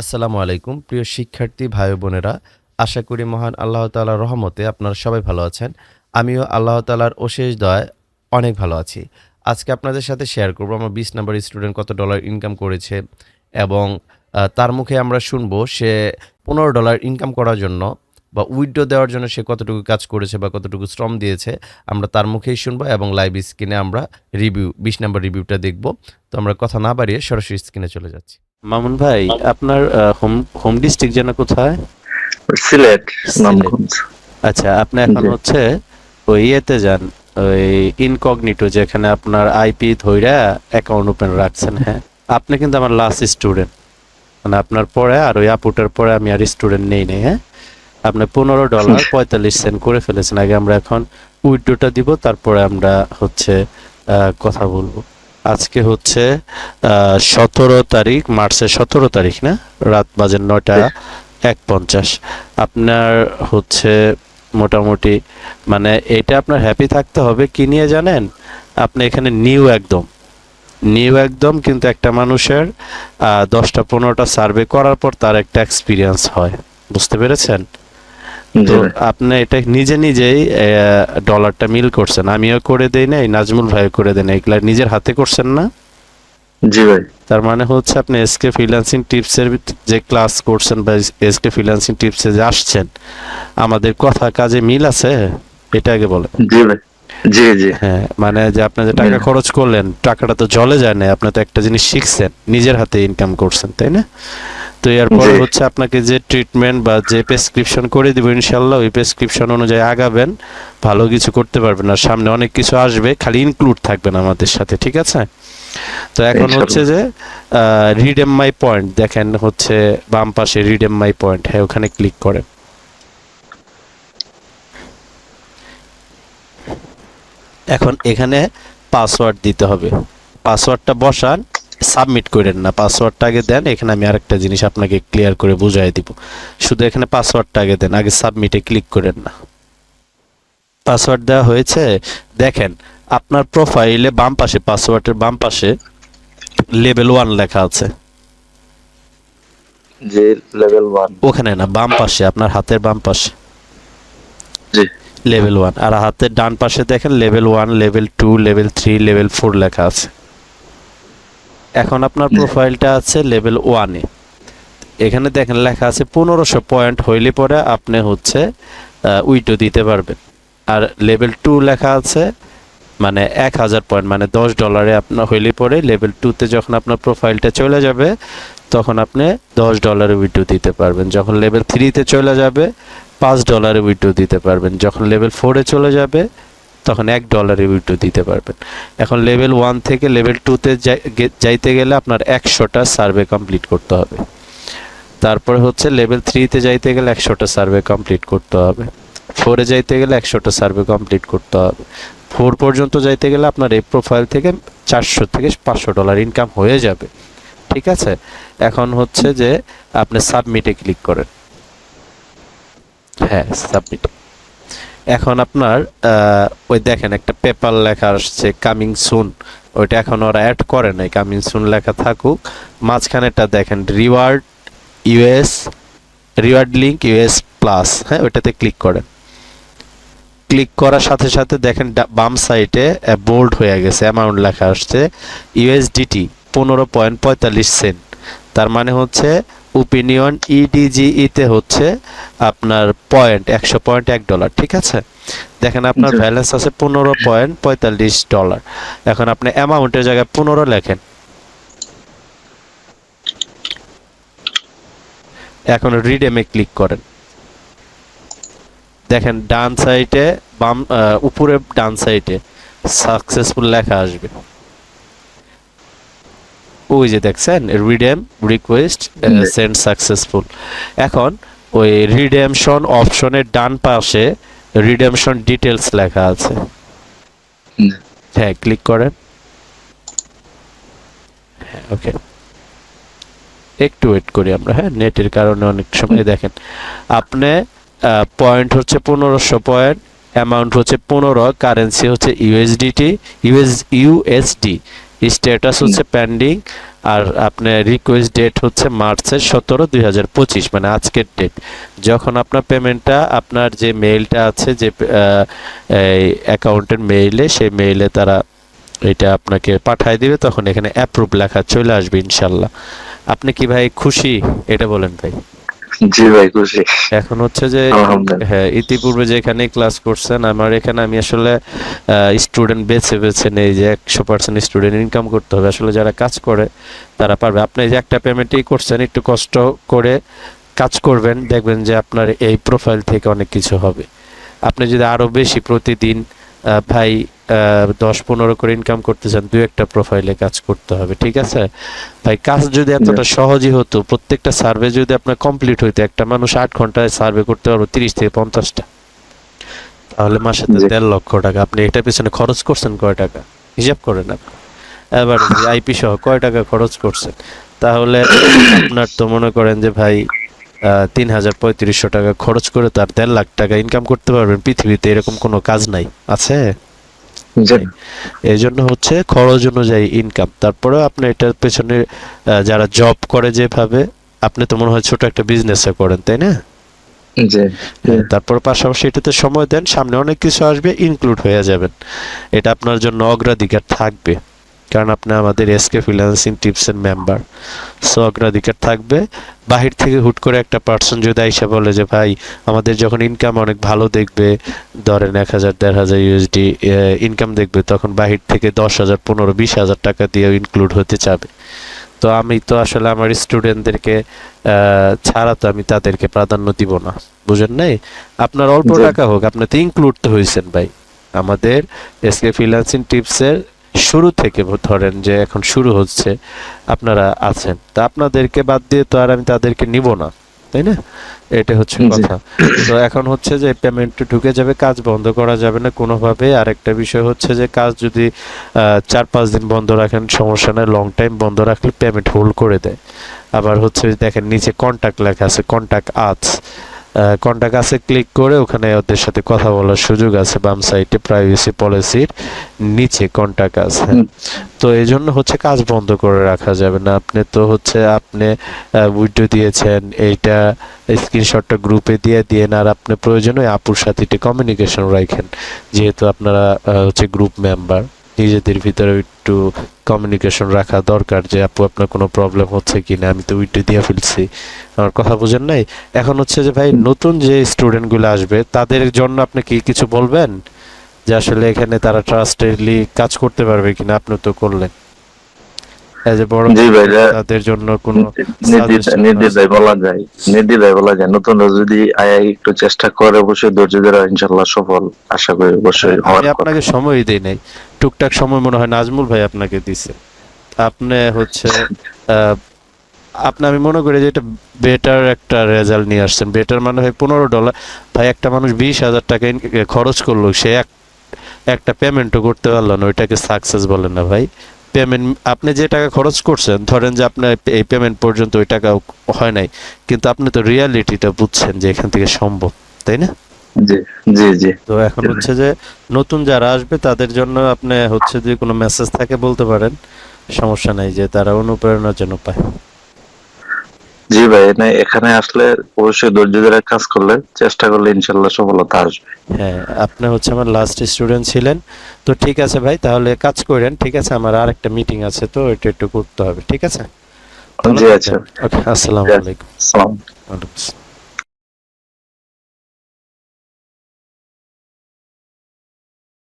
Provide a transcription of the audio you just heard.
আসসালামু আলাইকুম। প্রিয় শিক্ষার্থী, ভাই বোনেরা, আশা করি মহান আল্লাহ তাআলার রহমতে আপনারা সবাই ভালো আছেন। আমিও আল্লাহ তাআলার অশেষ দয় অনেক ভালো আছি। আজকে আপনাদের সাথে শেয়ার করব। আমার বিশ নাম্বার স্টুডেন্ট কত ডলার ইনকাম করেছে এবং তার মুখে আমরা শুনব সে পনেরো ডলার ইনকাম করার জন্য বা উইড্রো দেওয়ার জন্য সে কতটুকু কাজ করেছে বা কতটুকু শ্রম দিয়েছে আমরা তার মুখেই শুনব এবং লাইভ স্ক্রিনে আমরা রিভিউ বিশ নাম্বার রিভিউটা দেখব। তো আমরা কথা না বাড়িয়ে সরাসরি স্ক্রিনে চলে যাচ্ছি। মামুন ভাই আপনার হোম হোম ডিস্ট্রিক্ট যেন কোথায়? সিলেট নামগঞ্জ আচ্ছা আপনি এখন হচ্ছে ওই ইয়েতে যান ওই ইনকগনিটো যেখানে আপনার আইপি ধইরা অ্যাকাউন্ট ওপেন রাখছেন হ্যাঁ? আপনি কিন্তু আমার লাস্ট স্টুডেন্ট মানে আপনার পরে আর ওই আপুটার পরে আমি আর স্টুডেন্ট নেই নেই হ্যাঁ? আপনি পনেরো ডলার পঁয়তাল্লিশ সেন্ট করে ফেলেছেন। আগে আমরা এখন উইড্রোটা দিব তারপরে আমরা হচ্ছে কথা বলব। আজকে হচ্ছে সতেরো তারিখ, মার্চের সতেরো তারিখ না? রাত বাজে নয়টা এক পঞ্চাশ আপনার হচ্ছে মোটামুটি মানে এটা আপনার হ্যাপি থাকতে হবে, কি নিয়ে জানেন? আপনি এখানে নিউ একদম। নিউ একদম কিন্তু একটা মানুষের দশটা পনেরোটা সার্ভে করার পর তার একটা এক্সপিরিয়েন্স হয়। বুঝতে পেরেছেন? আপনি এটা নিজে নিজেই ডলারটা মিল করছেন। আমিও করে দেই নাই নাজমুল ভাই করে দেন এগুলা নিজের হাতে করছেন না? জি ভাই। তার মানে হচ্ছে আপনি এসকে ফ্রিল্যান্সিং টিপসের যে ক্লাস করছেন বা এসকে ফ্রিল্যান্সিং টিপসে যে আসছেন আমাদের কথা কাজে মিল আছে? এটা আগে বলে জি ভাই। জি জি। হ্যাঁ মানে যে আপনি যে টাকা খরচ করলেন টাকাটা তো জলে যায় না আপনি তো একটা জিনিস শিখছেন নিজের হাতে ইনকাম করছেন তাই না? তো এরপরে। হচ্ছে আপনাকে যে ট্রিটমেন্ট বা যে প্রেসক্রিপশন করে দিব ইনশাল্লাহ ওই প্রেসক্রিপশন অনুযায়ী আগাবেন ভালো কিছু করতে পারবেন। আর সামনে অনেক কিছু আসবে খালি ইনক্লুড থাকবেন আমাদের সাথে ঠিক আছে? তো এখন হচ্ছে যে রিডেম মাই পয়েন্ট দেখেন হচ্ছে বাম পাশে রিডেম মাই পয়েন্ট হ্যাঁ ওখানে ক্লিক করেন। এখন এখানে পাসওয়ার্ড দিতে হবে। পাসওয়ার্ডটা বসান সাবমিট করেন না পাসওয়ার্ডটা আগে দেন এখানে আমি আরেকটা জিনিস আপনাকে ক্লিয়ার করে বুঝাই দিব। শুধু এখানে পাসওয়ার্ডটা আগে দেন আগে সাবমিটে ক্লিক করেন না। পাসওয়ার্ড দেওয়া হয়েছে দেখেন আপনার প্রোফাইলে বাম পাশে পাসওয়ার্ডের বাম পাশে লেভেল ওয়ান লেখা আছে। জি লেভেল ওয়ান ওখানে না বাম পাশে আপনার হাতের বাম পাশে। জি। লেভেল ওয়ান আর হাতের ডান পাশে দেখেন level one level two level three level four লেখা আছে। এখন আপনার প্রোফাইলটা আছে লেভেল ওয়ানে এখানে দেখেন লেখা আছে পনেরোশো পয়েন্ট হইলে পরে আপনি হচ্ছে উইটো দিতে পারবেন। আর লেভেল টু লেখা আছে মানে এক হাজার পয়েন্ট মানে দশ ডলারে আপনার হইলে পরে লেভেল টুতে যখন আপনার প্রোফাইলটা চলে যাবে, তখন আপনি দশ ডলারে উইটো দিতে পারবেন। যখন লেভেল থ্রিতে চলে যাবে, পাঁচ ডলারে উইটো দিতে পারবেন। যখন লেভেল ফোরে চলে যাবে তখন এক ডলারে উইটো দিতে পারবেন। এখন লেভেল ওয়ান থেকে লেভেল টুতে যাইতে গেলে আপনার একশোটা সার্ভে কমপ্লিট করতে হবে। তারপরে হচ্ছে লেভেল থ্রিতে যাইতে গেলে একশোটা সার্ভে কমপ্লিট করতে হবে। ফোরে যাইতে গেলে একশোটা সার্ভে কমপ্লিট করতে হবে। ফোর পর্যন্ত যাইতে গেলে আপনার এই প্রোফাইল থেকে চারশো থেকে পাঁচশো ডলার ইনকাম হয়ে যাবে। ঠিক আছে? এখন হচ্ছে যে আপনি সাবমিটে ক্লিক করেন। হ্যাঁ সাবমিট এখন আপনার ওই দেখেন একটা পেপার লেখা আসছে কামিং সুন ওইটা এখন ওরা অ্যাড করে নাই কামিং সুন লেখা থাকুক। মাঝখানেটা দেখেন reward US reward link US plus হ্যাঁ ওইটাতে ক্লিক করেন। ক্লিক করার সাথে সাথে দেখেন বাম সাইডে বোল্ড হয়ে গেছে অ্যামাউন্ট লেখা আসছে। ইউএসডিটি পনেরো পয়েন্ট পঁয়তাল্লিশ সেন্ট তার মানে হচ্ছে ওপিনিয়ন ইডিজিইতে হচ্ছে আপনার পয়েন্ট একশো পয়েন্ট এক ডলার ঠিক আছে? দেখেন আপনার। ব্যালেন্স আছে পনেরো পয়েন্ট পঁয়তাল্লিশ ডলার এখন আপনি অ্যামাউন্টের জায়গায় পনেরো লেখেন। এখন রিডেমে ক্লিক করেন। দেখেন ডান সাইডে বাম উপরে ডান সাইডে সাকসেসফুল লেখা আসবে। ওই যে দেখছেন রিডেম রিকোয়েস্ট সেন্ড সাকসেসফুল এখন ওই রিডেমশন অপশনের ডান পাশে রিডেমশন ডিটেলস লেখা আছে। হ্যাঁ ক্লিক করেন। হ্যাঁ ওকে একটু ওয়েট করি আমরা হ্যাঁ নেটের কারণে অনেক সময় দেখেন। আপনি পয়েন্ট হচ্ছে পনেরোশো পয়েন্ট অ্যামাউন্ট হচ্ছে পনেরো কারেন্সি হচ্ছে ইউএসডিটি ইউএস ইউএসডি স্ট্যাটাস হচ্ছে পেন্ডিং আর আপনার রিকোয়েস্ট ডেট হচ্ছে মার্চের সতেরো দুই মানে আজকের ডেট যখন আপনার পেমেন্টটা আপনার যে মেইলটা আছে, যে অ্যাকাউন্টের মেইলে সেই মেইলে তারা এটা আপনাকে পাঠায় দিবে, তখন এখানে অ্যাপ্রুভ লেখা চলে আসবে ইনশাল্লাহ। আপনি কি ভাই খুশি? এটা বলেন ভাই। জি ভাই খুশি। এখন হচ্ছে যে হ্যাঁ ইতিপূর্বে যেখানে ক্লাস করছেন আমার এখানে আমি আসলে স্টুডেন্ট বেছে বেছে নেই যে একশো পার্সেন্ট স্টুডেন্ট ইনকাম করতে হবে। আসলে যারা কাজ করে তারা পারবে। আপনি যে একটা পেমেন্টই করছেন একটু কষ্ট করে কাজ করবেন দেখবেন যে আপনার এই প্রোফাইল থেকে অনেক কিছু হবে। আপনি যদি আরও বেশি প্রতিদিন ভাই দশ পনেরো করে ইনকাম করতে চান দু একটা প্রোফাইলে কাজ করতে হবে ঠিক আছে? ভাই কাজ যদি এতটা সহজই হতো প্রত্যেকটা সার্ভে যদি আপনার কমপ্লিট হইতো একটা মানুষ আট ঘন্টায় সার্ভে করতে পারব তিরিশ থেকে পঞ্চাশটা। তাহলে মাসে তো দেড় লক্ষ টাকা। আপনি এটা পিছনে খরচ করছেন কয় টাকা? হিসাব করেন আপনি এবার আইপি সহ কয় টাকা খরচ করছেন? তাহলে আপনার তো মনে করেন যে ভাই আহ, তিন হাজার পঁয়ত্রিশশো টাকা খরচ করে তার দেড় লাখ টাকা ইনকাম করতে পারবেন। পৃথিবীতে এরকম কোনো কাজ নাই। আছে? এই জন্য হচ্ছে খরচ অনুযায়ী ইনকাম তারপরে আপনি এটার পেছনে যারা জব করে যেভাবে আপনি তো মনে হয় ছোট একটা বিজনেস করেন তাই না? হ্যাঁ, তারপর পাশাপাশি এটাতে সময় দেন সামনে অনেক কিছু আসবে ইনক্লুড হয়ে যাবেন। এটা আপনার জন্য অগ্রাধিকার থাকবে। কারণ আপনি আমাদের এসকে ফ্রিল্যান্সিং টিপসের মেম্বার সো অগ্রাধিকার থাকবে। বাহির থেকে হুট করে একটা পার্সন যদি আইসা বলে যে ভাই আমাদের যখন ইনকাম অনেক ভালো দেখবে ধরেন এক হাজার দেড় হাজার ইউএসডি ইনকাম দেখবে তখন বাহির থেকে দশ হাজার পনেরো বিশ হাজার টাকা দিয়ে ইনক্লুড হতে চাবে। তো আমি তো আসলে আমার স্টুডেন্টদেরকে ছাড়া তো আমি তাদেরকে প্রাধান্য দিব না। বুঝেন নাই? আপনার অল্প। টাকা হোক আপনি তো ইনক্লুড তো হয়েছেন ভাই। আমাদের এসকে ফ্রিল্যান্সিং টিপসের শুরু থেকে ধরেন যে এখন শুরু হচ্ছে আপনারা আছেন। তা আপনাদেরকে বাদ দিয়ে তো আর আমি তাদেরকে নিব না তাই না? এটা হচ্ছে কথা। তো এখন হচ্ছে যে পেমেন্ট ঢুকে যাবে কাজ বন্ধ করা যাবে না কোনোভাবে। আর একটা বিষয় হচ্ছে যে কাজ যদি আহ, চার পাঁচ দিন বন্ধ রাখেন সমস্যা নাই লং টাইম বন্ধ রাখলে পেমেন্ট হোল্ড করে দেয়। আবার হচ্ছে দেখেন নিচে কন্ট্যাক্ট লেখা আছে কন্টাক্ট আজ কন্টাক্ট আছে ক্লিক করে ওখানে ওদের সাথে কথা বলার সুযোগ আছে বাম সাইডে প্রাইভেসি পলিসির নিচে কন্টাক্ট আছে। তো এই জন্য হচ্ছে কাজ বন্ধ করে রাখা যাবে না। আপনি তো হচ্ছে আপনি উইডো দিয়েছেন এইটা স্ক্রিনশটটা গ্রুপে দিয়ে দিয়েন আর আপনি প্রয়োজনে আপুর সাথে কমিউনিকেশন রাখেন যেহেতু আপনারা হচ্ছে গ্রুপ মেম্বার নিজেদের ভিতরে একটু কমিউনিকেশন রাখা দরকার যে, আপু, আপনার কোনো প্রবলেম হচ্ছে কি না আমি তো উইডো দিয়ে ফেলছি। আমার কথা বুঝেন নাই? এখন হচ্ছে যে, ভাই, নতুন যে স্টুডেন্টগুলো আসবে, তাদের জন্য আপনি কি কিছু বলবেন? যে, আসলে এখানে তারা ট্রাস্টেডলি কাজ করতে পারবে কিনা? আপনি তো করলেন। এজ এ বড় তাদের জন্য কোনো নির্দ্বিধায় বলা যায়। নির্দ্বিধায় বলা যায়। নতুনরা যদি একটু চেষ্টা করে অবশ্যই ধৈর্য ধরে ইনশাল্লাহ সফল। আশা করি অবশ্যই আমি। আপনাকে দেই নাই। টুকটাক সময় মনে হয় নাজমুল ভাই আপনাকে দিছে। আপনি হচ্ছে আপনি আমি মনে করি যে এটা বেটার একটা রেজাল্ট নিয়ে আসছেন। বেটার মানে হয় পনেরো ডলার ভাই একটা মানুষ বিশ হাজার টাকা খরচ করল সে এক একটা পেমেন্টও করতে পারল না। ওইটাকে সাকসেস বলেন না ভাই। পেমেন্ট আপনি যে টাকা খরচ করছেন ধরেন যে আপনার এই পেমেন্ট পর্যন্ত ওই টাকা হয় নাই কিন্তু আপনি তো রিয়ালিটিটা বুঝছেন যে এখান থেকে সম্ভব তাই না? জি জি তো এখন হচ্ছে যে নতুন যারা আসবে তাদের জন্য আপনি হচ্ছে যে কোনো মেসেজ থাকে বলতে পারেন সমস্যা নাই যে তারা অনুপ্রেরণার জন্য পায়। জি ভাই না এখানে আসলে অবশ্যই ধৈর্য ধরে কাজ করলে চেষ্টা করলে ইনশাল্লাহ সফলতা আসবে। হ্যাঁ আপনি হচ্ছে আমার লাস্ট স্টুডেন্ট ছিলেন। তো ঠিক আছে ভাই তাহলে কাজ করেন ঠিক আছে? আমার আর একটা মিটিং আছে তো এটা একটু করতে হবে ঠিক আছে? জি আচ্ছা। ওকে আসসালামু। আলাইকুম। আসসালাম।